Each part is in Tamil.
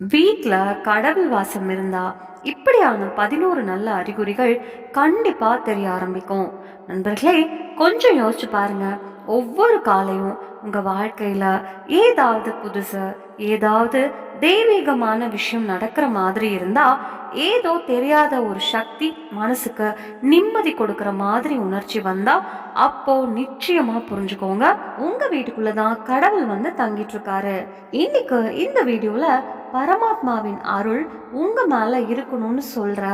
வீட்டில் கடவுள் வாசம் இருந்தா இப்படியான பதினோரு நல்ல அறிகுறிகள் கண்டிப்பா தெரிய ஆரம்பிக்கும். நண்பர்களே கொஞ்சம் யோசிச்சு பாருங்க. ஒவ்வொரு காலையும் உங்க வாழ்க்கையில ஏதாவது புதுசு ஏதாவது தெய்வீகமான விஷயம் நடக்கிற மாதிரி இருந்தா ஏதோ தெரியாத ஒரு சக்தி மனசுக்கு நிம்மதி கொடுக்குற மாதிரி உணர்ச்சி வந்தா அப்போ நிச்சயமா புரிஞ்சுக்கோங்க. உங்க வீட்டுக்குள்ளதான் கடவுள் வந்து தங்கிட்டு இருக்காரு. இன்னைக்கு இந்த வீடியோல பரமாத்மாவின் அருள் உங்கள் மேலே இருக்கணும்னு சொல்கிற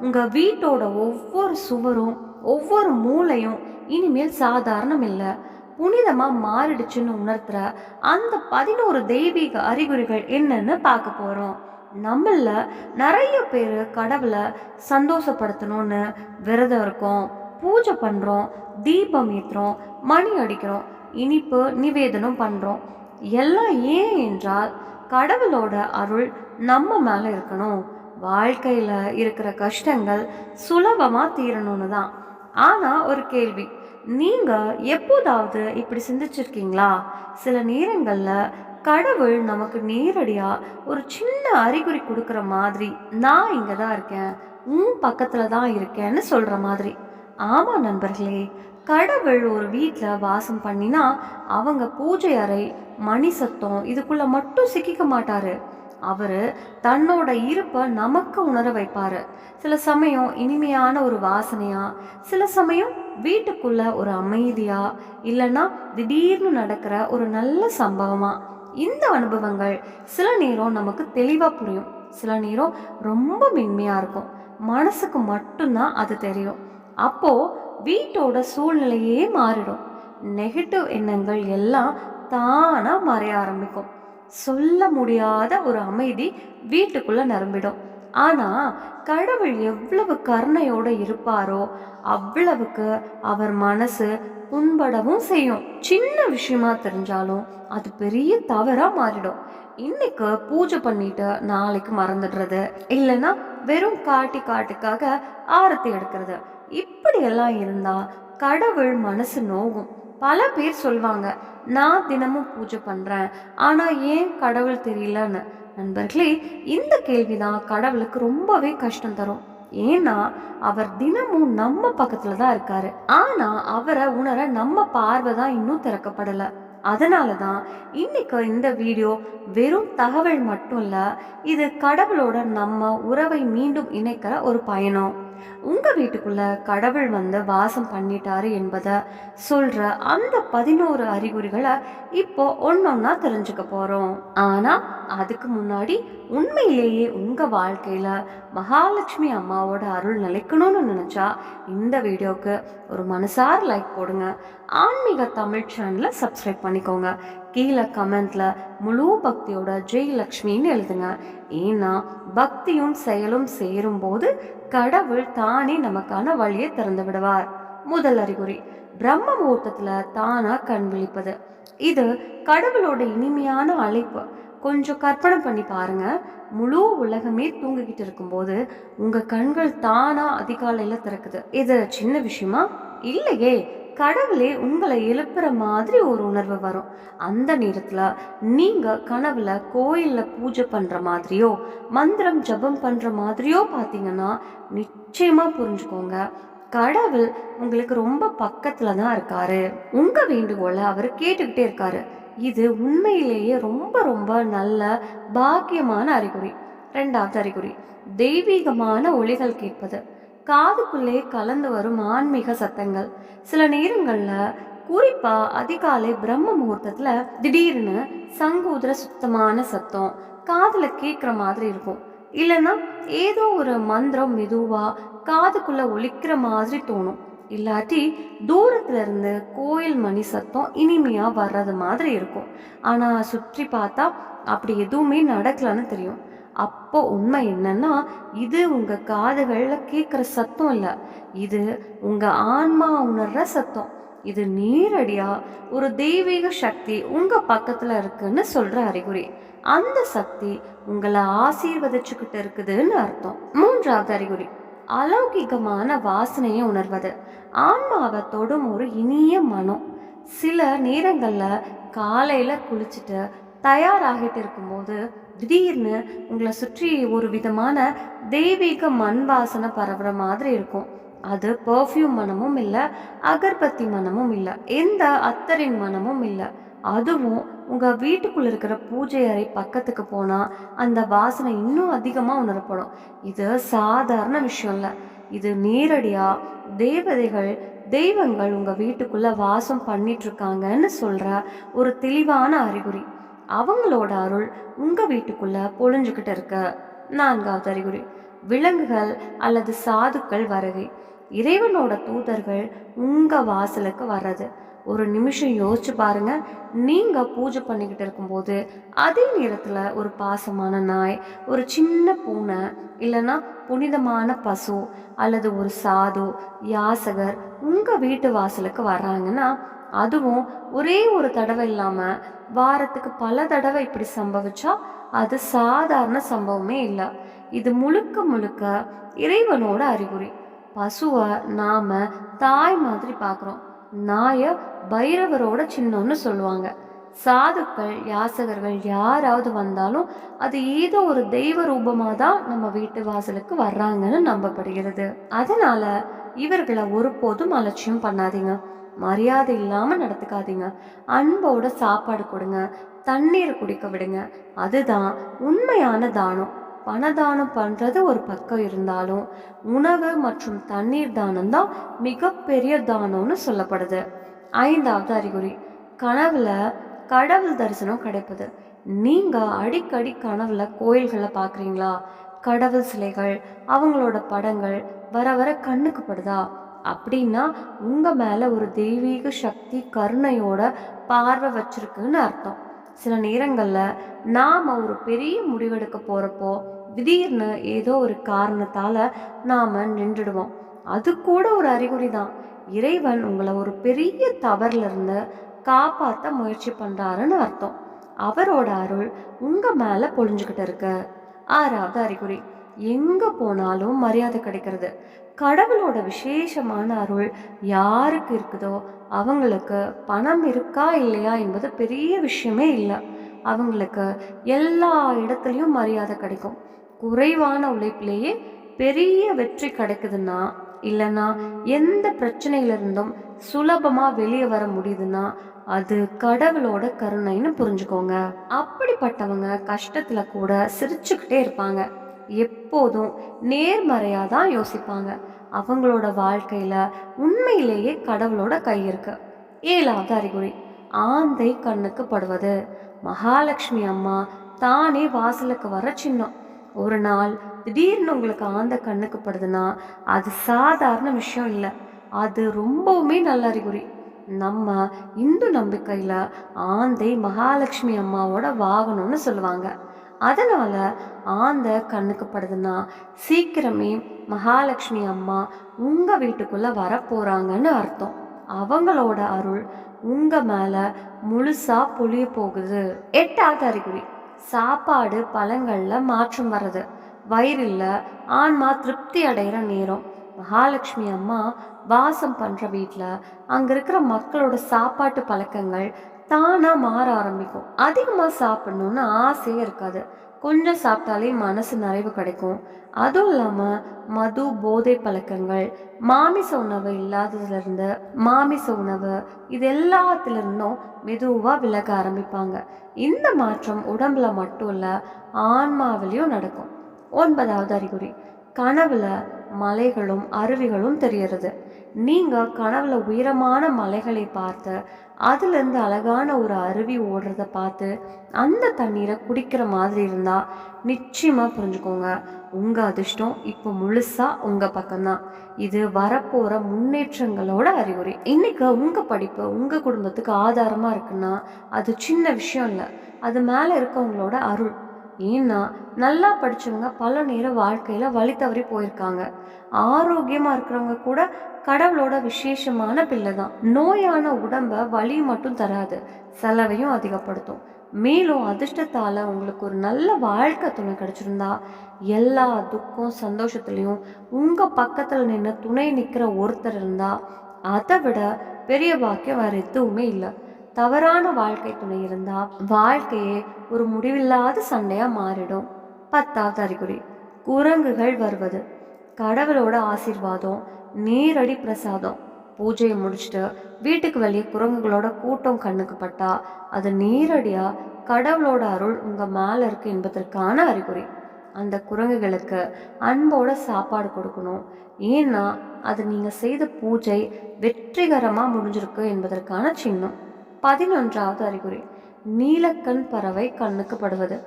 உங்கள் வீட்டோட ஒவ்வொரு சுவரும் ஒவ்வொரு மூலையும் இனிமேல் சாதாரணம் இல்லை. புனிதமாக மாறிடுச்சுன்னு உணர்த்துற அந்த பதினோரு தெய்வீக அறிகுறிகள் என்னன்னு பார்க்க போகிறோம் நம்மள நிறைய பேர் கடவுளை சந்தோஷப்படுத்தணும்னு விரதம் இருக்கோம். பூஜை பண்ணுறோம் தீபம் ஏற்றுறோம் மணி அடிக்கிறோம் இனிப்பு நிவேதனம் பண்ணுறோம் எல்லாம் ஏன் என்றால் கடவுளோட அருள் நம்ம மேலே இருக்கணும். வாழ்க்கையில் இருக்கிற கஷ்டங்கள் சுலபமாக தீரணும்னு தான். ஆனால் ஒரு கேள்வி. நீங்கள் எப்போதாவது இப்படி சிந்திச்சிருக்கீங்களா? சில நேரங்களில் கடவுள் நமக்கு நேரடியாக ஒரு சின்ன அறிகுறி கொடுக்குற மாதிரி நான் இங்கே தான் இருக்கேன். உன் பக்கத்தில் தான் இருக்கேன்னு சொல்கிற மாதிரி. ஆமாம் நண்பர்களே. கடவுள் ஒரு வீட்டில் வாசம் பண்ணினா அவங்க பூஜை அறை மணி சத்தம் இதுக்குள்ளே மட்டும் சிக்கிக்க மாட்டார். அவர் தன்னோட இருப்பை நமக்கு உணர வைப்பார். சில சமயம் இனிமையான ஒரு வாசனையாக சில சமயம் வீட்டுக்குள்ள ஒரு அமைதியாக இல்லைன்னா திடீர்னு நடக்கிற ஒரு நல்ல சம்பவமாக இந்த அனுபவங்கள் சில நேரம் நமக்கு தெளிவாக புரியும். சில நேரம் ரொம்ப மென்மையாக இருக்கும். மனசுக்கு மட்டும்தான் அது தெரியும். அப்போது வீட்டோட சூழ்நிலையே மாறிடும். நெகட்டிவ் எண்ணங்கள் எல்லாம் தானாக மறைய ஆரம்பிக்கும். சொல்ல முடியாத ஒரு அமைதி வீட்டுக்குள்ளே நிரம்பிடும். ஆனால் கடவுள் எவ்வளவு கருணையோடு இருப்பாரோ அவ்வளவுக்கு அவர் மனசு புண்படவும் செய்யும். சின்ன விஷயமா தெரிஞ்சாலும் அது பெரிய தவறாக மாறிடும். இன்னைக்கு பூஜை பண்ணிட்டு நாளைக்கு மறந்துடுறது இல்லைன்னா வெறும் காட்டி காட்டுக்காக ஆரத்தி எடுக்கிறது. இப்படியெல்லாம் இருந்தால் கடவுள் மனசு நோகும். பல பேர் சொல்வாங்க நான் தினமும் பூஜை பண்ணுறேன் ஆனால் ஏன் கடவுள் தெரியலன்னு? நண்பர்களே இந்த கேள்விதான் கடவுளுக்கு ரொம்பவே கஷ்டம் தரும். ஏன்னா அவர் தினமும் நம்ம பக்கத்துல தான் இருக்காரு. ஆனா அவரை உணர நம்ம பார்வை தான் இன்னும் திறக்கப்படலை. அதனால தான் இன்னைக்கு இந்த வீடியோ வெறும் தகவல் மட்டும் இல்லை இது கடவுளோட நம்ம உறவை மீண்டும் இணைக்கிற ஒரு பயணம். உங்கள் வீட்டுக்குள்ளே கடவுள் வந்து வாசம் பண்ணிட்டாரு என்பதை சொல்கிற அந்த பதினோரு அறிகுறிகளை இப்போ ஒன்னொன்னா தெரிஞ்சுக்க போகிறோம் ஆனால் அதுக்கு முன்னாடி உண்மையிலேயே உங்கள் வாழ்க்கையில மகாலட்சுமி அம்மாவோட அருள் நிலைக்கணும்னு நினச்சா இந்த வீடியோக்கு ஒரு மனசார் லைக் போடுங்க. ஆன்மீக தமிழ் சேனலை சப்ஸ்கிரைப் பண்ணிக்கோங்க. கீழே கமெண்ட்ல முழு பக்தியோட ஜெயலக்ஷ்மின்னு எழுதுங்க. ஏன்னா பக்தியும் செயலும் சேரும்போது கடவுள் தானே நமக்கான வழியை திறந்து விடுவார். முதல் அறிகுறி பிரம்ம முகூர்த்தத்துல தானா கண் விழிப்பது. இது கடவுளோட இனிமையான அழைப்பு. கொஞ்சம் கற்பனை பண்ணி பாருங்க. முழு உலகமே தூங்கிக்கிட்டு இருக்கும்போது உங்க கண்கள் தானா அதிகாலையில திறக்குது. இது சின்ன விஷயமா? இல்லையே. கடவுளே உங்களை எழுப்புற மாதிரி ஒரு உணர்வு வரும். அந்த நேரத்தில் நீங்கள் கனவுல கோயிலில் பூஜை பண்ணுற மாதிரியோ மந்திரம் ஜபம் பண்ணுற மாதிரியோ பார்த்தீங்கன்னா நிச்சயமாக புரிஞ்சுக்கோங்க. கடவுள் உங்களுக்கு ரொம்ப பக்கத்தில் தான் இருக்காரு. உங்கள் வேண்டுகோளை அவர் கேட்டுக்கிட்டே இருக்காரு. இது உண்மையிலேயே ரொம்ப ரொம்ப நல்ல பாக்கியமான அறிகுறி. ரெண்டாவது அறிகுறி தெய்வீகமான ஒளிகள் கேட்பது. காதுக்குள்ளே கலந்து வரும் ஆன்மீக சத்தங்கள். சில நேரங்களில் குறிப்பாக அதிகாலை பிரம்ம முகூர்த்தத்தில் திடீர்னு சங்கூதிர சுத்தமான சத்தம் காதில் கேட்குற மாதிரி இருக்கும். இல்லைன்னா ஏதோ ஒரு மந்திரம் மெதுவாக காதுக்குள்ளே ஒழிக்கிற மாதிரி தோணும். இல்லாட்டி தூரத்துல இருந்து கோயில் மணி சத்தம் இனிமையாக வர்றது மாதிரி இருக்கும். ஆனால் சுற்றி பார்த்தா அப்படி எதுவுமே நடக்கலன்னு தெரியும். அப்போ உண்மை என்னன்னா இது உங்க காதுகள்ல கேட்குற சத்தம் இல்லை. இது உங்க ஆன்மா உணர்ற சத்தம். இது நேரடியா ஒரு தெய்வீக சக்தி உங்க பக்கத்துல இருக்குன்னு சொல்ற அறிகுறி. அந்த சக்தி உங்களை ஆசீர்வதிச்சுக்கிட்டு இருக்குதுன்னு அர்த்தம். மூன்றாவது அறிகுறி அலௌகிகமான வாசனையை உணர்வது. ஆன்மாவை தொடும் ஒரு இனிய மனம். சில நேரங்களில் காலையில குளிச்சுட்டு தயாராகிட்டு இருக்கும்போது திடீர்னு உங்களை சுற்றி ஒரு விதமான தெய்வீக மண் வாசனை பரவுற மாதிரி இருக்கும். அது பர்ஃப்யூம் மனமும் இல்லை அகர்பத்தி மனமும் இல்லை எந்த அத்தரின் மனமும் இல்லை. அதுவும் உங்கள் வீட்டுக்குள்ளே இருக்கிற பூஜை அறை பக்கத்துக்கு போனால் அந்த வாசனை இன்னும் அதிகமாக உணரப்படும். இது சாதாரண விஷயம் இல்லை. இது நேரடியாக தேவதைகள் தெய்வங்கள் உங்கள் வீட்டுக்குள்ளே வாசம் பண்ணிகிட்ருக்காங்கன்னு சொல்கிற ஒரு தெளிவான அறிகுறி. அவங்களோட அருள் உங்கள் வீட்டுக்குள்ள பொழிஞ்சுக்கிட்டு இருக்க. நான்காவது அறிகுறி விலங்குகள் அல்லது சாதுக்கள் வருகை. இறைவனோட தூதர்கள் உங்கள் வாசலுக்கு வர்றது. ஒரு நிமிஷம் யோசிச்சு பாருங்க. நீங்க பூஜை பண்ணிக்கிட்டு இருக்கும்போது அதே நேரத்துல ஒரு பாசமான நாய் ஒரு சின்ன பூனை இல்லைன்னா புனிதமான பசு அல்லது ஒரு சாது யாசகர் உங்க வீட்டு வாசலுக்கு வர்றாங்கன்னா அதுவும் ஒரே ஒரு தடவை இல்லாமல் வாரத்துக்கு பல தடவை இப்படி சம்பவிச்சா அது சாதாரண சம்பவமே இல்லை. இது முழுக்க முழுக்க இறைவனோட அறிகுறி. பசுவை நாம் தாய் மாதிரி பார்க்குறோம் நாயை பைரவரோட சின்னம்னு சொல்லுவாங்க. சாதுக்கள் யாசகர்கள் யாராவது வந்தாலும் அது ஏதோ ஒரு தெய்வ ரூபமாக தான் நம்ம வீட்டு வாசலுக்கு வர்றாங்கன்னு நம்பப்படுகிறது. அதனால இவர்களை ஒருபோதும் அலட்சியம் பண்ணாதீங்க. மரியாதை இல்லாமல் நடத்துக்காதீங்க அன்போட சாப்பாடு கொடுங்க. தண்ணீர் குடிக்க விடுங்க. அதுதான் உண்மையான தானம். பணதானம் பண்ணுறது ஒரு பக்கம் இருந்தாலும் உணவு மற்றும் தண்ணீர் தானம் தான் மிகப்பெரிய தானம்னு சொல்லப்படுது. ஐந்தாவது அறிகுறி கனவுல கடவுள் தரிசனம் கிடைப்பது. நீங்கள் அடிக்கடி கனவுல கோயில்களை பார்க்குறீங்களா கடவுள் சிலைகள் அவங்களோட படங்கள் வர வர கண்ணுக்கு படுதா? அப்படின்னா உங்கள் மேலே ஒரு தெய்வீக சக்தி கருணையோட பார்வை வச்சிருக்குன்னு அர்த்தம். சில நேரங்களில் நாம் ஒரு பெரிய முடிவெடுக்க போகிறப்போ திடீர்னு ஏதோ ஒரு காரணத்தால் நாம் நின்றுடுவோம். அது கூட ஒரு அறிகுறி தான். இறைவன் உங்களை ஒரு பெரிய தவறிலிருந்து காப்பாற்ற முயற்சி பண்ணுறாருன்னு அர்த்தம். அவரோட அருள் உங்கள் மேலே பொழிஞ்சுக்கிட்டு இருக்கு. ஆறாவது அறிகுறி. எங்கே போனாலும் மரியாதை கிடைக்கிறது. கடவுளோட விசேஷமான அருள் யாருக்கு இருக்குதோ அவங்களுக்கு பணம் இருக்கா இல்லையா என்பது பெரிய விஷயமே இல்லை. அவங்களுக்கு எல்லா இடத்துலையும் மரியாதை கிடைக்கும். குறைவான உழைப்பிலேயே பெரிய வெற்றி கிடைக்குதுன்னா இல்லைன்னா எந்த பிரச்சனையிலிருந்தும் சுலபமாக வெளியே வர முடியுதுன்னா அது கடவுளோட கருணைன்னு புரிஞ்சுக்கோங்க. அப்படிப்பட்டவங்க கஷ்டத்தில் கூட சிரிச்சுக்கிட்டே இருப்பாங்க. எப்போதும் நேர்மறையாக தான் யோசிப்பாங்க. அவங்களோட வாழ்க்கையில் உண்மையிலேயே கடவுளோட கை இருக்கு. ஏழாவது அறிகுறி ஆந்தை கண்ணுக்கு படுவது. மகாலட்சுமி அம்மா தானே வாசலுக்கு வர சின்னம். ஒரு நாள் திடீர்னு உங்களுக்கு ஆந்த கண்ணுக்கு படுதுன்னா அது சாதாரண விஷயம் இல்லை. அது ரொம்பவுமே நல்ல அறிகுறி. நம்ம இந்து நம்பிக்கையில் ஆந்தை மகாலட்சுமி அம்மாவோட வாகனம்னு சொல்லுவாங்க. அதனால் ஆந்த கண்ணுக்கு படுதுன்னா சீக்கிரமே மகாலட்சுமி அம்மா உங்கள் வீட்டுக்குள்ளே வரப்போகிறாங்கன்னு அர்த்தம். அவங்களோட அருள் உங்கள் மேலே முழுசாக பொழிய போகுது. எட்டாவது அறிகுறி சாப்பாடு பழங்களில் மாற்றம் வர்றது. வயிறில் ஆன்மா திருப்தி அடைகிற நேரம். மகாலட்சுமி அம்மா வாசம் பண்ணுற வீட்டில் அங்கே இருக்கிற மக்களோட சாப்பாட்டு பழக்கங்கள் தானாக மாற ஆரம்பிக்கும். அதிகமாக சாப்பிடணுன்னு ஆசையே இருக்காது. கொஞ்சம் சாப்பிட்டாலே மனசு நிறைவு கிடைக்கும். அதுவும் இல்லாமல் மது போதை பழக்கங்கள் மாமிச உணவு இல்லாததுலேருந்து மாமிச உணவு இது எல்லாத்துலேருந்தும் மெதுவாக விலக ஆரம்பிப்பாங்க. இந்த மாற்றம் உடம்புல மட்டும் இல்லை ஆன்மாவிலையும் நடக்கும். ஒன்பதாவது அறிகுறி. கனவுல மலைகளும் அருவிகளும் தெரியறது நீங்கள் கனவுல உயரமான மலைகளை பார்த்து அதுலேருந்து அழகான ஒரு அருவி ஓடுறத பார்த்து அந்த தண்ணீரை குடிக்கிற மாதிரி இருந்தால் நிச்சயமாக புரிஞ்சுக்கோங்க. உங்கள் அதிர்ஷ்டம் இப்போ முழுசாக உங்கள் பக்கம்தான். இது வரப்போகிற முன்னேற்றங்களோட அறிகுறி. இன்றைக்கி உங்கள் படிப்பு உங்கள் குடும்பத்துக்கு ஆதாரமாக இருக்குன்னா அது சின்ன விஷயம் இல்லை. அது மேலே இருக்கவங்களோட அருள். ஏன்னா நல்லா படித்தவங்க பல நேரம் வாழ்க்கையில் வழி தவறி போயிருக்காங்க. ஆரோக்கியமாக இருக்கிறவங்க கூட கடவுளோட விசேஷமான பிள்ளை தான். நோயான உடம்ப வலி மட்டும் தராது. செலவையும் அதிகப்படுத்தும். மேலும் அதிர்ஷ்டத்தால் உங்களுக்கு ஒரு நல்ல வாழ்க்கை துணை கிடச்சிருந்தா எல்லா துக்கம் சந்தோஷத்துலேயும் உங்கள் பக்கத்தில் நின்று துணை நிற்கிற ஒருத்தர் இருந்தால் அதை விட பெரிய பாக்கியம் வேறு எதுவுமே இல்லை. தவறான வாழ்க்கை துணை இருந்தால் வாழ்க்கையே ஒரு முடிவில்லாத சண்டையாக மாறிடும். பத்தாவது அறிகுறி குரங்குகள் வருவது. கடவுளோட ஆசீர்வாதம் நேரடி பிரசாதம். பூஜையை முடிச்சுட்டு வீட்டுக்கு வெளியே குரங்குகளோட கூட்டம் கண்ணுக்கு பட்டா அது நேரடியாக கடவுளோட அருள் உங்கள் மேலே இருக்கு என்பதற்கான அறிகுறி. அந்த குரங்குகளுக்கு அன்போட சாப்பாடு கொடுக்கணும். ஏன்னா அது நீங்கள் செய்த பூஜை வெற்றிகரமாக முடிஞ்சிருக்கு என்பதற்கான சின்னம். பதினொன்றாவது அறிகுறி. நீலக்கண் பறவை கண்ணுக்கு படுவது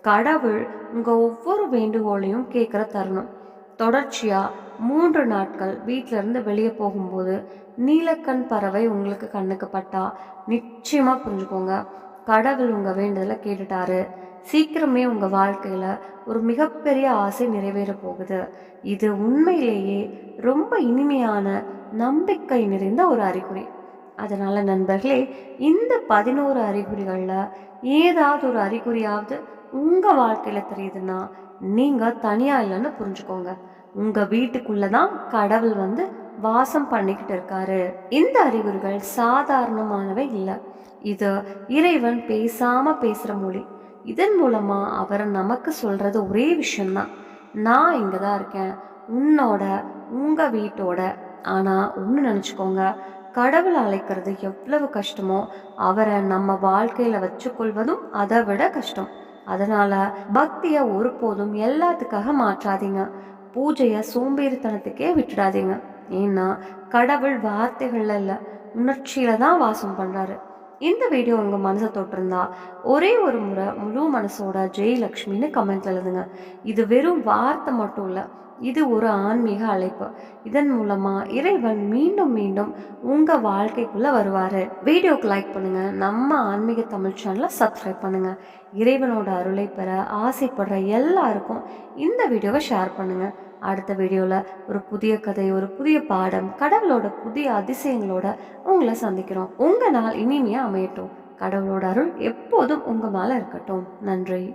கடவுள் உங்கள் ஒவ்வொரு வேண்டுகோளையும் கேட்குற தருணம். தொடர்ச்சியாக மூன்று நாட்கள் வீட்டிலேருந்து இருந்து வெளியே போகும்போது நீலக்கண் பறவை உங்களுக்கு கண்ணுக்கு பட்டா நிச்சயமாக புரிஞ்சுக்கோங்க. கடவுள் உங்கள் வேண்டுதலை கேட்டுட்டாரு. சீக்கிரமே உங்கள் வாழ்க்கையில் ஒரு மிகப்பெரிய ஆசை நிறைவேற போகுது. இது உண்மையிலேயே ரொம்ப இனிமையான நம்பிக்கை நிறைந்த ஒரு அறிகுறி. அதனால் நண்பர்களே இந்த பதினோரு அறிகுறிகளில் ஏதாவது ஒரு அறிகுறியாவது உங்கள் வாழ்க்கையில் தெரியுதுன்னா நீங்கள் தனியாக இல்லைன்னு புரிஞ்சுக்கோங்க. உங்கள் வீட்டுக்குள்ளே தான் கடவுள் வந்து வாசம் பண்ணிக்கிட்டு இருக்காரு. இந்த அறிகுறிகள் சாதாரணமானவை இல்லை. இது இறைவன் பேசாமல் பேசுகிற மொழி. இதன் மூலமாக அவர் நமக்கு சொல்கிறது ஒரே விஷயம்தான். நான் இங்கே தான் இருக்கேன். உன்னோட உங்கள் வீட்டோட. ஆனால் ஒன்று நினச்சிக்கோங்க. கடவுள் அழைக்கிறது எவ்வளவு கஷ்டமோ அவரை நம்ம வாழ்க்கையில வச்சுக்கொள்வதும் அதை விட கஷ்டம். அதனால பக்தியை ஒருபோதும் எல்லாத்துக்காக மாற்றாதீங்க. பூஜையை சோம்பேறித்தனத்துக்கே விட்டுடாதீங்க. ஏன்னா கடவுள் வார்த்தைகள்ல இல்லை உணர்ச்சியில தான் வாசம் பண்றாரு. இந்த வீடியோ உங்க மனசை தொட்டிருந்தா ஒரே ஒரு முறை முழு மனசோட ஜெயலக்ஷ்மின்னு கமெண்ட் எழுதுங்க. இது வெறும் வார்த்தை மட்டும் இல்லை இது ஒரு ஆன்மீக அழைப்பு. இதன் மூலமா இறைவன் மீண்டும் மீண்டும் உங்க வாழ்க்கைக்குள்ள வருவாரு. வீடியோக்கு லைக் பண்ணுங்க. நம்ம ஆன்மீக தமிழ் சேனலை சப்ஸ்கிரைப் பண்ணுங்க. இறைவனோட அருளை பெற ஆசைப்படுற எல்லாருக்கும் இந்த வீடியோவை ஷேர் பண்ணுங்க. அடுத்த வீடியோவில் ஒரு புதிய கதை ஒரு புதிய பாடம் கடவுளோட புதிய அதிசயங்களோட உங்களை சந்திக்கிறோம். உங்கள் நாள் இனிமையாக அமையட்டும். கடவுளோட அருள் எப்போதும் உங்கள் மேலே இருக்கட்டும். நன்றி.